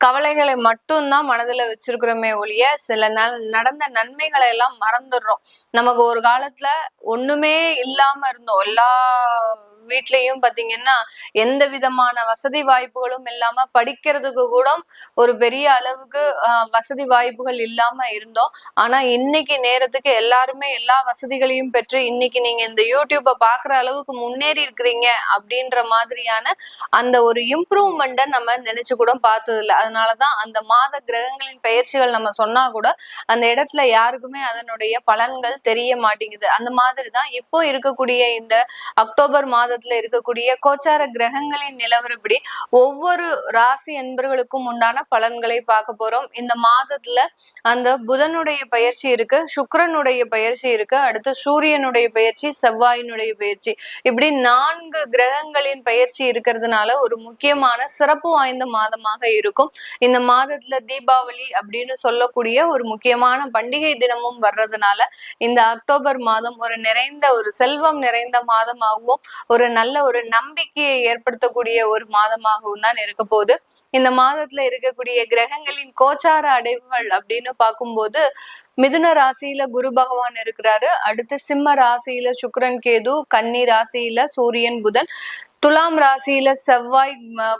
கவலைகளை மட்டும்தான் மனதுல வச்சிருக்கிறோமே ஒழிய சில ந நடந்த நன்மைகளை எல்லாம் மறந்துடுறோம். நமக்கு ஒரு காலத்துல ஒண்ணுமே இல்லாம இருந்தோம். எல்லா வீட்லயும் பாத்தீங்கன்னா எந்த விதமான வசதி வாய்ப்புகளும் இல்லாம படிக்கிறதுக்கு கூட ஒரு பெரிய அளவுக்கு வசதி வாய்ப்புகள் இல்லாம இருந்தோம். ஆனா இன்னைக்கு நேரத்துக்கு எல்லாருமே எல்லா வசதிகளையும் பெற்று இன்னைக்கு நீங்க இந்த யூடியூப்பை பாக்குற அளவுக்கு முன்னேறி இருக்கிறீங்க அப்படின்ற மாதிரியான அந்த ஒரு இம்ப்ரூவ்மெண்ட்டை நம்ம நினைச்சு கூட பார்த்தது இல்லை. அதனாலதான் அந்த மாத கிரகங்களின் பயிற்சிகள் நம்ம சொன்னா கூட அந்த இடத்துல யாருக்குமே அதனுடைய பலன்கள் தெரிய மாட்டேங்குது. அந்த மாதிரிதான் இப்போ இருக்கக்கூடிய இந்த அக்டோபர் மாதத்துல இருக்கக்கூடிய கோச்சார கிரகங்களின் நிலவரப்படி ஒவ்வொரு ராசி என்பர்களுக்கும் உண்டான பலன்களை பார்க்க போறோம். இந்த மாதத்துல அந்த புதனுடைய பயிற்சி இருக்கு சுக்கரனுடைய பயிற்சி இருக்கு அடுத்து சூரியனுடைய பயிற்சி செவ்வாயினுடைய பயிற்சி. இப்படி நான்கு கிரகங்களின் பயிற்சி இருக்கிறதுனால ஒரு முக்கியமான சிறப்பு வாய்ந்த மாதமாக இருக்கும். இந்த மாதத்துல தீபாவளி அப்படின்னு சொல்லக்கூடிய ஒரு முக்கியமான பண்டிகை தினமும் வர்றதுனால இந்த அக்டோபர் மாதம் ஒரு நிறைந்த ஒரு செல்வம் நிறைந்த மாதமாகவும் ஒரு நல்ல ஒரு நம்பிக்கையை ஏற்படுத்தக்கூடிய ஒரு மாதமாகவும் தான் இருக்க போகுது. இந்த மாதத்துல இருக்கக்கூடிய கிரகங்களின் கோச்சார அடைவுகள் அப்படின்னு பார்க்கும்போது மிதுன ராசியில குரு பகவான் இருக்கிறாரு. அடுத்து சிம்ம ராசியில சுக்கரன் கேது கன்னி ராசியில சூரியன் புதன். துலாம் ராசியில செவ்வாய்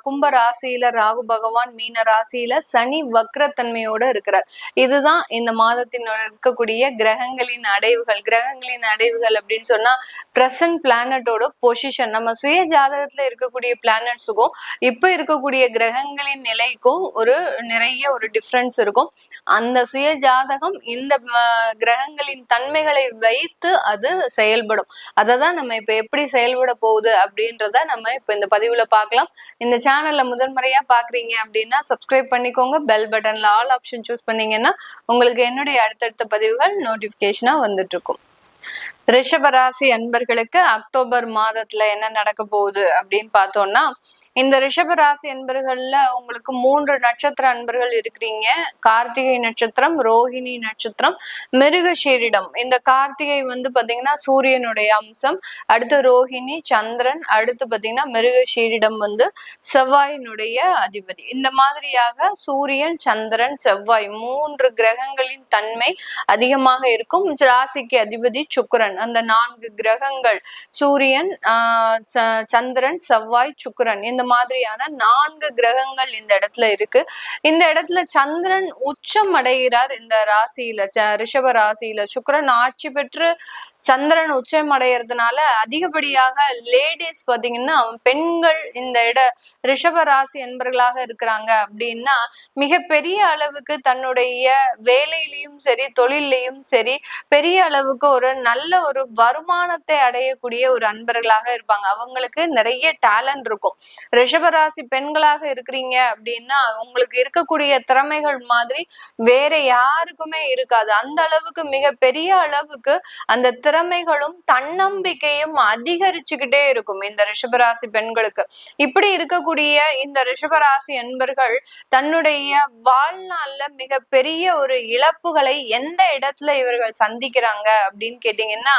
கும்ப ராசியில ராகு பகவான் மீன ராசியில சனி வக்ரத்தன்மையோட இருக்கிறார். இதுதான் இந்த மாதத்தின் இருக்கக்கூடிய கிரகங்களின் அடைவுகள். கிரகங்களின் அடைவுகள் அப்படின்னு சொன்னா பிரசன்ட் பிளானட்டோட பொசிஷன் நம்ம சுய ஜாதகத்துல இருக்கக்கூடிய பிளானட்ஸுக்கும் இப்ப இருக்கக்கூடிய கிரகங்களின் நிலைக்கும் ஒரு நிறைய ஒரு டிஃப்ரென்ஸ் இருக்கும். அந்த சுய ஜாதகம் இந்த கிரகங்களின் தன்மைகளை வைத்து அது செயல்படும். அதை தான் நம்ம இப்ப எப்படி செயல்பட போகுது அப்படின்றத நம்ம இப்போ இந்த பதிவுல பார்க்கலாம் இந்த சேனல்ல முதன்முறையா பாக்குறீங்க அப்படின்னா சப்ஸ்கிரைப் பண்ணிக்கோங்க. பெல் பட்டன்ல ஆல் ஆப்ஷன் சூஸ் பண்ணீங்கன்னா உங்களுக்கு என்னுடைய அடுத்தடுத்த பதிவுகள் நோட்டிபிகேஷனா வந்துட்டு இருக்கும் ரிஷபராசி அன்பர்களுக்கு அக்டோபர் மாதத்துல என்ன நடக்க போகுது அப்படின்னு பார்த்தோம்னா இந்த ரிஷபராசி அன்பர்கள்ல உங்களுக்கு மூன்று நட்சத்திர அன்பர்கள் இருக்கிறீங்க. கார்த்திகை நட்சத்திரம் ரோஹிணி நட்சத்திரம் மிருகஷீரிடம் இந்த கார்த்திகை வந்து பாத்தீங்கன்னா சூரியனுடைய அம்சம். அடுத்து ரோஹிணி சந்திரன் அடுத்து பாத்தீங்கன்னா மிருகஷீரிடம் வந்து செவ்வாயினுடைய அதிபதி. இந்த மாதிரியாக சூரியன் சந்திரன் செவ்வாய் மூன்று கிரகங்களின் தன்மை அதிகமாக இருக்கும். ராசிக்கு அதிபதி சுக்கரன். அந்த நான்கு கிரகங்கள் சூரியன் ஆஹ் சந்திரன் செவ்வாய் சுக்கரன். இந்த மாதிரியான நான்கு கிரகங்கள் இந்த இடத்துல இருக்கு. இந்த இடத்துல சந்திரன் உச்சம் அடைகிறார் இந்த ராசியில. ரிஷப ராசியில. சுக்கரன் ஆட்சி பெற்று சந்திரன் உச்சம் அடைகிறதுனால அதிகப்படியாக லேடிஸ் பாத்தீங்கன்னா பெண்கள் இந்த இட ரிஷப ராசி என்பர்களாக இருக்கிறாங்க அப்படின்னா மிகப்பெரிய அளவுக்கு தன்னுடைய வேலையிலையும் சரி தொழிலையும் சரி பெரிய அளவுக்கு ஒரு நல்ல ஒரு வருமானத்தை அடையக்கூடிய ஒரு அன்பர்களாக இருப்பாங்க. அவங்களுக்கு நிறைய டேலண்ட் இருக்கும். ரிஷபராசி பெண்களாக இருக்கிறீங்க அப்படின்னா உங்களுக்கு இருக்கக்கூடிய திறமைகள் மாதிரி வேற யாருக்குமே இருக்காது. அந்த அளவுக்கு மிக பெரிய அளவுக்கு அந்த திறமைகளும் தன்னம்பிக்கையும் அதிகரிச்சுக்கிட்டே இருக்கும் இந்த ரிஷபராசி பெண்களுக்கு. இப்படி இருக்கக்கூடிய இந்த ரிஷபராசி என்பர்கள் தன்னுடைய வாழ்நாள்ல மிக பெரிய ஒரு இழப்புகளை எந்த இடத்துல இவர்கள் சந்திக்கிறாங்க அப்படின்னு கேட்டீங்கன்னா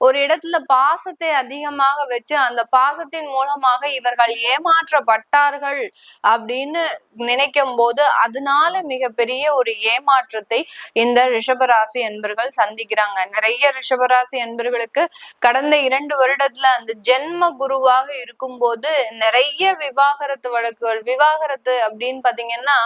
ஒரு இடத்துல பாசத்தை அதிகமாக வச்சு அந்த பாசத்தின் மூலமாக இவர்கள் ஏமாற்றப்பட்டார்கள் அப்படின்னு நினைக்கும் போது அதனால மிகப்பெரிய ஒரு ஏமாற்றத்தை இந்த ரிஷபராசி என்பர்கள் சந்திக்கிறாங்க. நிறைய ரிஷபராசி என்பர்களுக்கு கடந்த இரண்டு வருடத்துல அந்த ஜென்ம குருவாக இருக்கும் போது நிறைய விவாகரத்து வழக்குகள் விவாகரத்து அப்படின்னு பாத்தீங்கன்னா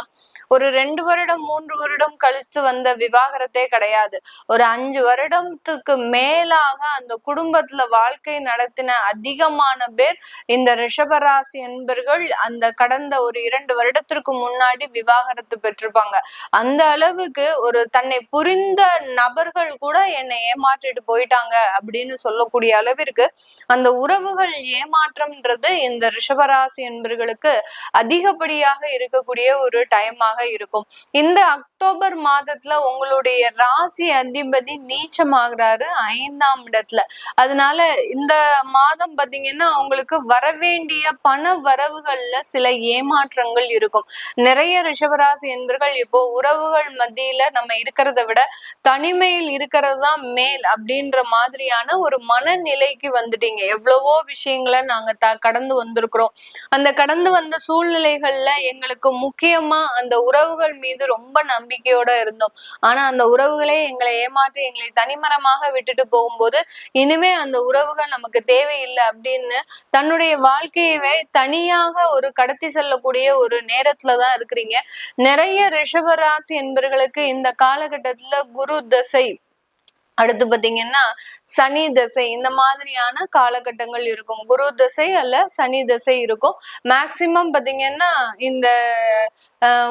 ஒரு ரெண்டு வருடம் மூன்று வருடம் கழித்து வந்த விவாகரத்தே கிடையாது. ஒரு அஞ்சு வருடத்துக்கு மேலாக அந்த குடும்பத்துல வாழ்க்கை நடத்தின அதிகமான பேர் இந்த ரிஷபராசி என்பர்கள் அந்த கடந்த ஒரு இரண்டு வருடத்திற்கு முன்னாடி விவாகரத்து பெற்றிருப்பாங்க. அந்த அளவுக்கு ஒரு தன்னை புரிந்த நபர்கள் கூட என்னை ஏமாற்றிட்டு போயிட்டாங்க அப்படின்னு சொல்லக்கூடிய அளவிற்கு அந்த உறவுகள் ஏமாற்றம்ன்றது இந்த ரிஷபராசி என்பர்களுக்கு அதிகப்படியாக இருக்கக்கூடிய ஒரு டைமாக இருக்கும். இந்த அக்டோபர் மாதத்துல உங்களுடைய ராசி அதிபதி நீச்சமாகறாரு ஐந்தாம் இடத்துல. அதனால இந்த மாதம் பாத்தீங்கன்னா உங்களுக்கு வரவேண்டிய பண வரவுகள்ல சில ஏமாற்றங்கள் இருக்கும். நிறைய ரிஷபராசி என்பர்கள் இப்போ உறவுகள் மத்தியில நம்ம இருக்கிறத விட தனிமையில் இருக்கிறது தான் மேல் அப்படின்ற மாதிரியான ஒரு மனநிலைக்கு வந்துட்டீங்க. எவ்வளவோ விஷயங்களை நாங்க த கடந்து வந்திருக்கிறோம். அந்த கடந்து வந்த சூழ்நிலைகள்ல எங்களுக்கு முக்கியமா அந்த உறவுகள் மீது ரொம்ப நம்பிக்கையோட இருந்தோம். ஆனா அந்த உறவுகளே எங்களை ஏமாற்றி எங்களை தனிமரமாக விட்டுட்டு போகும்போது இனிமே அந்த உறவுகள் நமக்கு தேவையில்லை அப்படின்னு தன்னுடைய வாழ்க்கையவே தனியாக ஒரு கடத்தி செல்லக்கூடிய ஒரு நேரத்துலதான் இருக்கிறீங்க. நிறைய ரிஷபராசி என்பர்களுக்கு இந்த காலகட்டத்துல குரு தசை. அடுத்து பாத்தீங்கன்னா சனி தசை இந்த மாதிரியான காலகட்டங்கள் இருக்கும். குரு தசை அல்ல சனி தசை இருக்கும். மேக்சிமம் பாத்தீங்கன்னா இந்த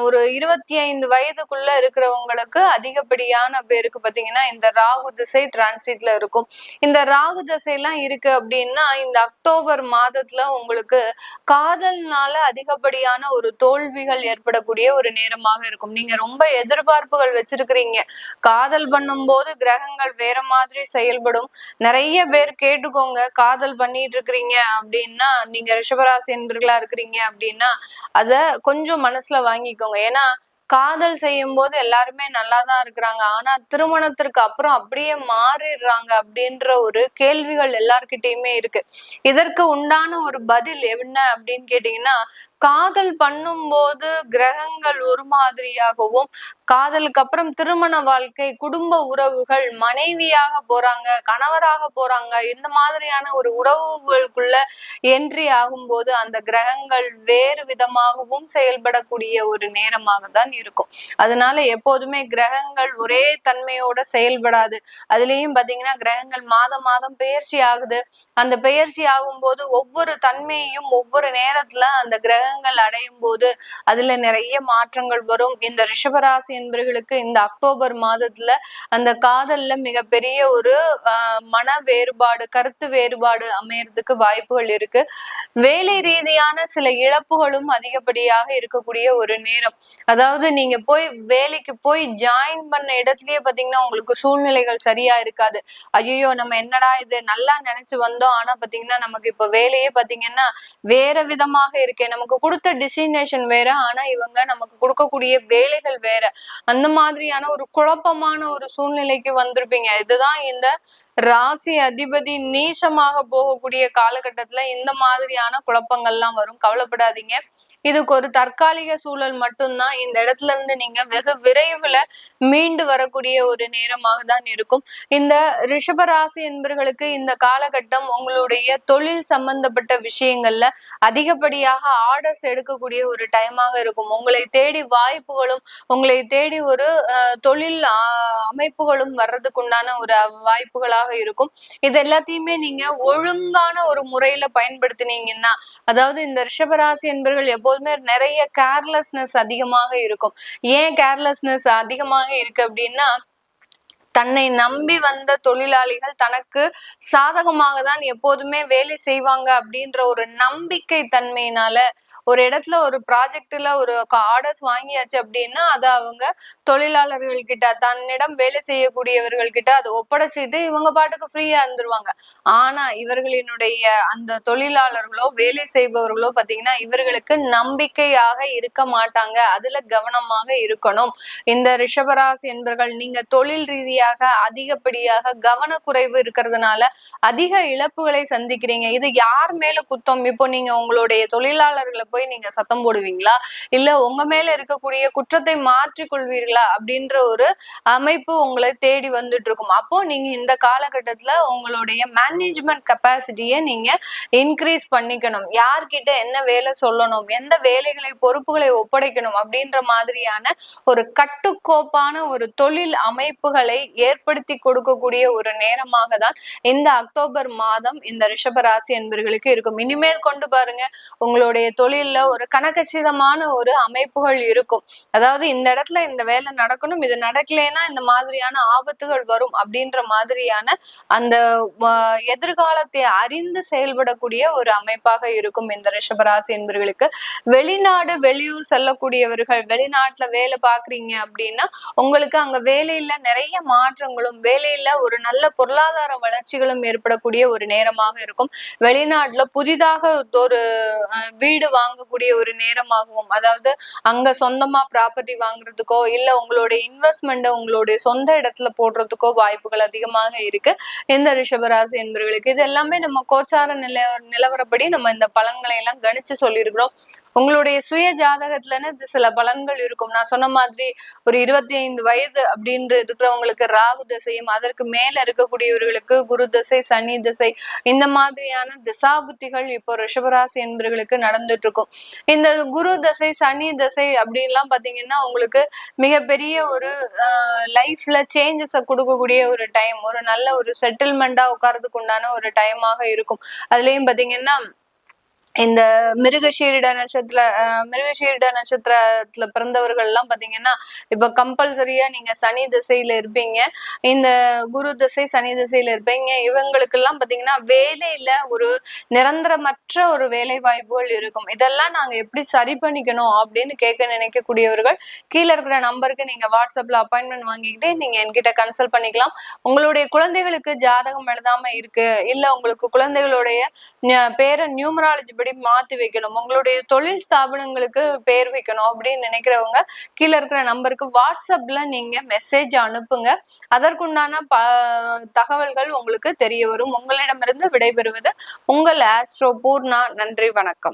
ஒரு இருபத்தி ஐந்து வயதுக்குள்ள இருக்கிறவங்களுக்கு அதிகப்படியான பேருக்கு பாத்தீங்கன்னா இந்த ராகு திசை டிரான்சிட்ல இருக்கும். இந்த ராகு தசைலாம் இருக்கு அப்படின்னா இந்த அக்டோபர் மாதத்துல உங்களுக்கு காதல்னால அதிகப்படியான ஒரு தோல்விகள் ஏற்படக்கூடிய ஒரு நேரமாக இருக்கும். நீங்க ரொம்ப எதிர்பார்ப்புகள் வச்சிருக்கிறீங்க. காதல் பண்ணும் போது கிரகங்கள் வேற மாதிரி செயல்படும். நிறைய பேர் கேட்டுக்கோங்க காதல் பண்ணிட்டு இருக்கிறீங்க அப்படின்னா நீங்க ரிஷபராசி என்பர்களா இருக்கிறீங்க அப்படின்னா அத கொஞ்சம் மனசுல வாங்கிக்கோங்க. ஏன்னா காதல் செய்யும் போது எல்லாருமே நல்லா தான் இருக்கிறாங்க. ஆனா திருமணத்திற்கு அப்புறம் அப்படியே மாறிடுறாங்க அப்படின்ற ஒரு கேள்விகள் எல்லார்கிட்டயுமே இருக்கு. இதற்கு உண்டான ஒரு பதில் என்ன அப்படின்னு கேட்டீங்கன்னா காதல் பண்ணும்போது கிரகங்கள் ஒரு மாதிரியாகவும் காதலுக்கு அப்புறம் திருமண வாழ்க்கை குடும்ப உறவுகள் மனைவியாக போறாங்க கணவராக போறாங்க இந்த மாதிரியான ஒரு உறவுகளுக்குள்ள என்ட்ரி ஆகும்போது அந்த கிரகங்கள் வேறு விதமாகவும் செயல்படக்கூடிய ஒரு நேரமாக தான் இருக்கும். அதனால எப்போதுமே கிரகங்கள் ஒரே தன்மையோட செயல்படாது. அதுலயும் பாத்தீங்கன்னா கிரகங்கள் மாதம் மாதம் பெயர்ச்சி ஆகுது. அந்த பெயர்ச்சி ஆகும்போது ஒவ்வொரு தன்மையையும் ஒவ்வொரு நேரத்துல அந்த பலன்கள் அடையும் போது அதுல நிறைய மாற்றங்கள் வரும். இந்த ரிஷபராசி என்பர்களுக்கு இந்த அக்டோபர் மாதத்துல அந்த காதல்ல மிகப்பெரிய ஒரு மன வேறுபாடு கருத்து வேறுபாடு அமையறதுக்கு வாய்ப்புகள் இருக்கு. வேலை ரீதியான சில இழப்புகளும் அதிகப்படியாக இருக்கக்கூடிய ஒரு நேரம். அதாவது நீங்க போய் வேலைக்கு போய் ஜாயின் பண்ண இடத்துலயே பாத்தீங்கன்னா உங்களுக்கு சூழ்நிலைகள் சரியா இருக்காது. ஐயோ நம்ம என்னடா இது? நல்லா நினைச்சு வந்தோம். ஆனா பாத்தீங்கன்னா நமக்கு இப்ப வேலையே பாத்தீங்கன்னா வேற விதமாக இருக்கே. நமக்கு கொடுத்த டெஸ்டினேஷன் வேற ஆனா இவங்க நமக்கு கொடுக்கக்கூடிய வேலைகள் வேற. அந்த மாதிரியான ஒரு குழப்பமான ஒரு சூழ்நிலைக்கு வந்திருப்பீங்க. இதுதான் இந்த ராசி அதிபதி நீச்சமாக போகக்கூடிய காலகட்டத்துல இந்த மாதிரியான குழப்பங்கள்லாம் வரும். கவலைப்படாதீங்க. இதுக்கு ஒரு தற்காலிக சூழல் மட்டும்தான். இந்த இடத்துல இருந்து நீங்க வெகு விரைவுல மீண்டு வரக்கூடிய ஒரு நேரமாக தான் இருக்கும். இந்த ரிஷபராசி என்பர்களுக்கு இந்த காலகட்டம் உங்களுடைய தொழில் சம்பந்தப்பட்ட விஷயங்கள்ல அதிகப்படியாக ஆர்டர்ஸ் எடுக்கக்கூடிய ஒரு டைமாக இருக்கும். உங்களை தேடி வாய்ப்புகளும் உங்களை தேடி ஒரு தொழில் அமைப்புகளும் வர்றதுக்கு உண்டான ஒரு வாய்ப்புகளாக இருக்கும். இது எல்லாத்தையுமே நீங்க ஒழுங்கான ஒரு முறையில பயன்படுத்தினீங்கன்னா அதாவது இந்த ரிஷபராசி என்பர்கள் எப்போ எப்போதுமே நிறைய கேர்லெஸ்னஸ் அதிகமாக இருக்கும். ஏன் கேர்லெஸ்னஸ் அதிகமாக இருக்கு அப்படின்னா தன்னை நம்பி வந்த தொழிலாளிகள் தனக்கு சாதகமாக தான் எப்போதுமே வேலை செய்வாங்க அப்படின்ற ஒரு நம்பிக்கை தன்மையினால ஒரு இடத்துல ஒரு ப்ராஜெக்ட்ல ஒரு ஆர்டர்ஸ் வாங்கியாச்சு அப்படின்னா அதை அவங்க தொழிலாளர்கள் கிட்ட தன்னிடம் வேலை செய்யக்கூடியவர்கள் கிட்ட அதை ஒப்படைச்சிட்டு இவங்க பாட்டுக்கு ஃப்ரீயா இருந்துருவாங்க. ஆனா இவர்களினுடைய அந்த தொழிலாளர்களோ வேலை செய்பவர்களோ பாத்தீங்கன்னா இவர்களுக்கு நம்பிக்கையாக இருக்க மாட்டாங்க. அதுல கவனமாக இருக்கணும். இந்த ரிஷபராசி என்பர்கள் நீங்க தொழில் ரீதியாக அதிகப்படியாக கவனக்குறைவு இருக்கிறதுனால அதிக இழப்புகளை சந்திக்கிறீங்க. இது யார் மேல குத்தம்? இப்போ நீங்க உங்களுடைய தொழிலாளர்களை போய் நீங்க சத்தம் போடுவீங்களா? இல்ல உங்க மேல இருக்கக்கூடிய குற்றத்தை மாற்றிக் கொள்வீர்களா? அப்படின்ற ஒரு அமைப்பு உங்களை தேடி வந்துட்டு இருக்கும். அப்போ நீங்க இந்த காலகட்டத்துல உங்களுடைய மேனேஜ்மெண்ட் கெப்பாசிட்டியை நீங்க இன்க்ரீஸ் பண்ணிக்கணும். யார்கிட்ட என்ன வேலை சொல்லணும்? எந்த வேலைகளை பொறுப்புகளை ஒப்படைக்கணும்? அப்படின்ற மாதிரியான ஒரு கட்டுக்கோப்பான ஒரு தொழில் அமைப்புகளை ஏற்படுத்தி கொடுக்கக்கூடிய ஒரு நேரமாக தான் இந்த அக்டோபர் மாதம் இந்த ரிஷபராசி என்பர்களுக்கு இருக்கும். இனிமேல் கொண்டு பாருங்க உங்களுடைய தொழில் தொழில்ல ஒரு கணக்கச்சிதமான ஒரு அமைப்புகள் இருக்கும். அதாவது இந்த இடத்துல இந்த வேலை நடக்கணும் இது நடக்கலைன்னா இந்த மாதிரியான ஆபத்துகள் வரும் அப்படின்ற மாதிரியான அந்த எதிர்காலத்தை அறிந்து செயல்படக்கூடிய ஒரு அமைப்பாக இருக்கும் இந்த ரிஷபராசி என்பவர்களுக்கு வெளிநாடு வெளியூர் செல்லக்கூடியவர்கள் வெளிநாட்டுல வேலை பாக்குறீங்க அப்படின்னா உங்களுக்கு அங்க வேலையில நிறைய மாற்றங்களும் வேலையில ஒரு நல்ல பொருளாதார வளர்ச்சிகளும் ஏற்படக்கூடிய ஒரு நேரமாக இருக்கும். வெளிநாட்டுல புதிதாக ஒரு வீடு வாங்க வாங்கக்கூடிய ஒரு நேரமாகவும் அதாவது அங்க சொந்தமா ப்ராப்பர்ட்டி வாங்குறதுக்கோ இல்ல உங்களுடைய இன்வெஸ்ட்மெண்ட் உங்களுடைய சொந்த இடத்துல போடுறதுக்கோ வாய்ப்புகள் அதிகமாக இருக்கு. இந்த ரிஷபராசி என்பவர்களுக்கு இது எல்லாமே நம்ம கோச்சார நில நிலவரப்படி நம்ம இந்த பழங்களை எல்லாம் கணிச்சு சொல்லியிருக்கிறோம். உங்களுடைய சுய ஜாதகத்துலன்னு சில பலன்கள் இருக்கும். நான் சொன்ன மாதிரி ஒரு இருபத்தி ஐந்து வயது அப்படின்ற இருக்கிறவங்களுக்கு ராகு தசையும் அதற்கு மேல இருக்கக்கூடியவர்களுக்கு குரு தசை சனி திசை இந்த மாதிரியான திசாபுத்திகள் இப்போ ரிஷபராசி என்பவர்களுக்கு நடந்துட்டு இருக்கும் இந்த குரு தசை சனி தசை அப்படின்லாம் பாத்தீங்கன்னா உங்களுக்கு மிகப்பெரிய ஒரு லைஃப்ல சேஞ்சஸை கொடுக்கக்கூடிய ஒரு டைம் ஒரு நல்ல ஒரு செட்டில்மெண்டா உட்கார்றதுக்கு உண்டான ஒரு டைமாக இருக்கும். அதுலயும் பாத்தீங்கன்னா இந்த மிருகஷீரிட நட்சத்திர அஹ், மிருகஷீரிட நட்சத்திரத்துல பிறந்தவர்கள் எல்லாம் பாத்தீங்கன்னா இப்ப கம்பல்சரியா நீங்க சனி திசையில இருப்பீங்க. இந்த குரு திசை சனி திசையில இருப்பீங்க. இவங்களுக்கு எல்லாம் பாத்தீங்கன்னா வேலையில ஒரு நிரந்தரமற்ற ஒரு வேலை வாய்ப்புகள் இருக்கும். இதெல்லாம் நாங்க எப்படி சரி பண்ணிக்கணும் அப்படின்னு கேட்க நினைக்கக்கூடியவர்கள் கீழே இருக்கிற நம்பருக்கு நீங்க வாட்ஸ்அப்ல அப்பாயின்மெண்ட் வாங்கிக்கிட்டு நீங்க என்கிட்ட கன்சல்ட் பண்ணிக்கலாம். உங்களுடைய குழந்தைகளுக்கு ஜாதகம் எழுதாம இருக்கு இல்ல உங்களுக்கு குழந்தைகளுடைய பேரை நியூமராலஜி எப்படி மாத்தி வைக்கணும்? உங்களுடைய தொழில் ஸ்தாபனங்களுக்கு பேர் வைக்கணும் அப்படின்னு நினைக்கிறவங்க கீழே இருக்கிற நம்பருக்கு வாட்ஸ்அப்ல நீங்க மெசேஜ் அனுப்புங்க. அதற்குண்டான ப தகவல்கள் உங்களுக்கு தெரிய வரும். உங்களிடமிருந்து விடைபெறுவது உங்கள் ஆஸ்ட்ரோ பூர்ணா. நன்றி வணக்கம்.